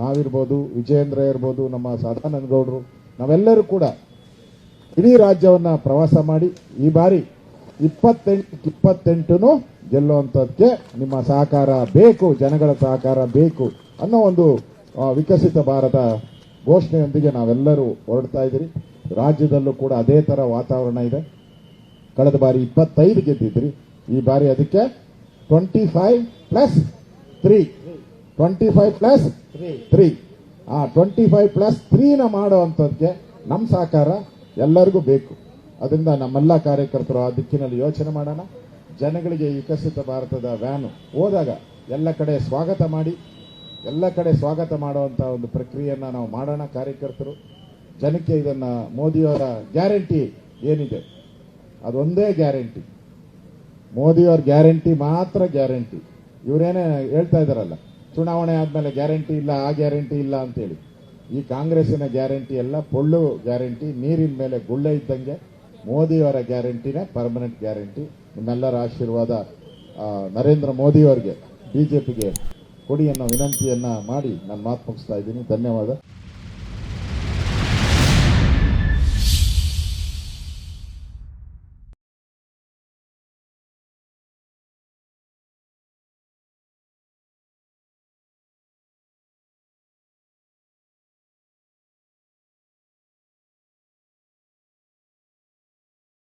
ನಾವಿರ್ಬೋದು, ವಿಜಯೇಂದ್ರ ಇರ್ಬೋದು, ನಮ್ಮ ಸದಾನಂದ ಗೌಡರು, ನಾವೆಲ್ಲರೂ ಕೂಡ ಇಡೀ ರಾಜ್ಯವನ್ನ ಪ್ರವಾಸ ಮಾಡಿ ಈ ಬಾರಿ ಇಪ್ಪತ್ತೆಂಟು ಇಪ್ಪತ್ತೆಂಟು ಗೆಲ್ಲುವಂಥದ್ದಕ್ಕೆ ನಿಮ್ಮ ಸಹಕಾರ ಬೇಕು, ಜನಗಳ ಸಹಕಾರ ಬೇಕು ಅನ್ನೋ ಒಂದು ವಿಕಸಿತ ಭಾರತ ಘೋಷಣೆಯೊಂದಿಗೆ ನಾವೆಲ್ಲರೂ ಹೊರಡ್ತಾ ಇದ್ದೀರಿ. ರಾಜ್ಯದಲ್ಲೂ ಕೂಡ ಅದೇ ತರ ವಾತಾವರಣ ಇದೆ. ಕಳೆದ ಬಾರಿ ಇಪ್ಪತ್ತೈದು ಗೆದ್ದಿದ್ರಿ ಈ ಬಾರಿ ಅದಕ್ಕೆ twenty five plus three twenty five plus three ಆ ಟ್ವೆಂಟಿ ಫೈವ್ ಪ್ಲಸ್ ತ್ರೀನ ಮಾಡುವಂಥದ್ಕೆ ನಮ್ಮ ಸಹಕಾರ ಎಲ್ಲರಿಗೂ ಬೇಕು. ಅದರಿಂದ ನಮ್ಮೆಲ್ಲ ಕಾರ್ಯಕರ್ತರು ಆ ದಿಕ್ಕಿನಲ್ಲಿ ಯೋಚನೆ ಮಾಡೋಣ. ಜನಗಳಿಗೆ ವಿಕಸಿತ ಭಾರತದ ವ್ಯಾನು ಹೋದಾಗ ಎಲ್ಲ ಕಡೆ ಸ್ವಾಗತ ಮಾಡಿ, ಎಲ್ಲ ಕಡೆ ಸ್ವಾಗತ ಮಾಡುವಂಥ ಒಂದು ಪ್ರಕ್ರಿಯೆಯನ್ನು ನಾವು ಮಾಡೋಣ ಕಾರ್ಯಕರ್ತರು. ಜನಕ್ಕೆ ಇದನ್ನ ಮೋದಿಯವರ ಗ್ಯಾರಂಟಿ ಏನಿದೆ? ಅದೊಂದೇ ಗ್ಯಾರಂಟಿ. ಮೋದಿಯವರ ಗ್ಯಾರಂಟಿ ಮಾತ್ರ ಗ್ಯಾರಂಟಿ. ಇವರೇನೇ ಹೇಳ್ತಾ ಇದಾರಲ್ಲ ಚುನಾವಣೆ ಆದ್ಮೇಲೆ ಗ್ಯಾರಂಟಿ ಇಲ್ಲ, ಆ ಗ್ಯಾರಂಟಿ ಇಲ್ಲ ಅಂತೇಳಿ. ಈ ಕಾಂಗ್ರೆಸ್ಸಿನ ಗ್ಯಾರಂಟಿ ಎಲ್ಲ ಪೊಳ್ಳು ಗ್ಯಾರಂಟಿ, ನೀರಿನ ಮೇಲೆ ಗುಳ್ಳೆ ಇದ್ದಂಗೆ ಮೋದಿಯವರ ಗ್ಯಾರಂಟಿನೇ ಪರ್ಮನೆಂಟ್ ಗ್ಯಾರಂಟಿ. ನಿಮ್ಮೆಲ್ಲರ ಆಶೀರ್ವಾದ ನರೇಂದ್ರ ಮೋದಿಯವರಿಗೆ, ಬಿಜೆಪಿಗೆ ಕೊಡಿ ಅನ್ನೋ ವಿನಂತಿಯನ್ನ ಮಾಡಿ ನಾನು ಮಾತು ಮುಗಿಸ್ತಾ ಇದ್ದೀನಿ. ಧನ್ಯವಾದ.